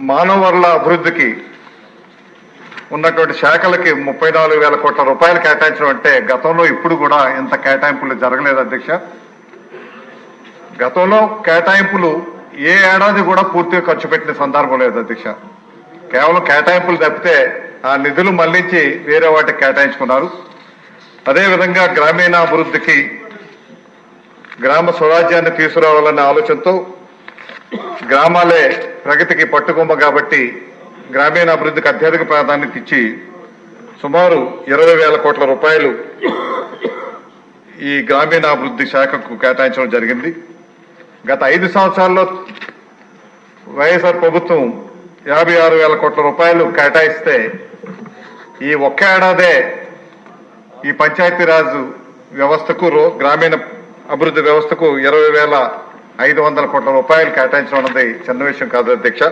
మానవ వనరుల అభివృద్ధికి ఉన్నటువంటి శాఖలకి ముప్పై నాలుగు వేల కోట్ల రూపాయలు కేటాయించడం అంటే గతంలో ఇప్పుడు కూడా ఇంత కేటాయింపులు జరగలేదు అధ్యక్ష. గతంలో కేటాయింపులు ఏ ఏడాది కూడా పూర్తిగా ఖర్చు పెట్టిన సందర్భం లేదు అధ్యక్ష. కేవలం కేటాయింపులు తప్పితే ఆ నిధులు మళ్ళించి వేరే వాటికి కేటాయించుకున్నారు. అదేవిధంగా గ్రామీణాభివృద్ధికి గ్రామ స్వరాజ్యాన్ని తీసుకురావాలనే ఆలోచనతో గ్రామాలే ప్రగతికి పట్టుకొమ్మ కాబట్టి గ్రామీణాభివృద్ధికి అత్యధిక ప్రాధాన్యత ఇచ్చి సుమారు ఇరవై వేల కోట్ల రూపాయలు ఈ గ్రామీణాభివృద్ధి శాఖకు కేటాయించడం జరిగింది. గత ఐదు సంవత్సరాల్లో వైఎస్ఆర్ ప్రభుత్వం యాభై ఆరు వేల కోట్ల రూపాయలు కేటాయిస్తే ఈ ఒక్క ఏడాదే ఈ పంచాయతీరాజ్ వ్యవస్థకు రో- గ్రామీణ అభివృద్ధి వ్యవస్థకు ఇరవై వేల ఐదు వందల కోట్ల రూపాయలు కేటాయించడం అన్నది చిన్న విషయం కాదు అధ్యక్ష.